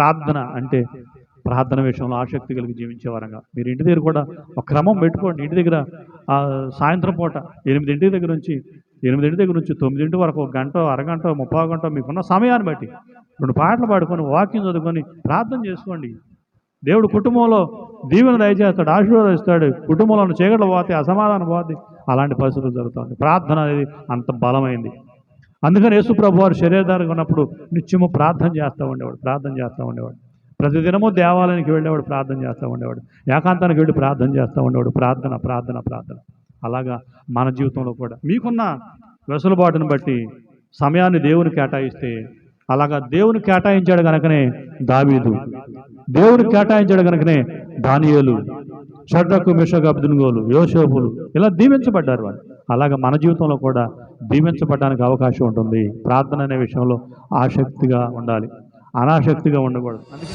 ప్రార్థన అంటే ప్రార్థన విషయంలో ఆసక్తి కలిగి జీవించే వరంగా. మీరు ఇంటి దగ్గర కూడా ఒక క్రమం పెట్టుకోండి. ఇంటి దగ్గర సాయంత్రం పూట ఎనిమిదింటి దగ్గర నుంచి ఎనిమిదింటి దగ్గర నుంచి తొమ్మిదింటి వరకు ఒక గంట అరగంట ముప్పై గంట మీకున్న సమయాన్ని బట్టి రెండు పాటలు పాడుకొని వాకింగ్ చదువుకొని ప్రార్థన చేసుకోండి. దేవుడు కుటుంబంలో దీవెన దయచేస్తాడు ఆశీర్వాదిస్తాడు. కుటుంబంలో చీకట్లు పోతే అసమాధానం పోతే అలాంటి పరిస్థితులు జరుగుతుంది ప్రార్థన అనేది అంత బలమైంది. అందుకని యేసుప్రభు వారు శరీరధారంగా ఉన్నప్పుడు నిత్యము ప్రార్థన చేస్తూ ఉండేవాడు ప్రార్థన చేస్తూ ఉండేవాడు. ప్రతిదినము దేవాలయానికి వెళ్ళేవాడు ప్రార్థన చేస్తూ ఉండేవాడు. ఏకాంతానికి వెళ్ళి ప్రార్థన చేస్తూ ఉండేవాడు. ప్రార్థన ప్రార్థన ప్రార్థన. అలాగా మన జీవితంలో కూడా. మీకున్న వెసులుబాటును బట్టి సమయాన్ని దేవుని కేటాయిస్తే అలాగా దేవుని కేటాయించాడు కనుకనే దావీదు. దేవుని కేటాయించాడు కనుకనే దానియేలు షడ్రకు మిషక్ అబ్దున్గోలు యోషోపులు ఇలా దీవించబడ్డారు వాళ్ళు. అలాగా మన జీవితంలో కూడా దీవించబడడానికి అవకాశం ఉంటుంది. ప్రార్థన అనే విషయంలో ఆసక్తిగా ఉండాలి. అనాసక్తిగా ఉండకూడదు. అందుకే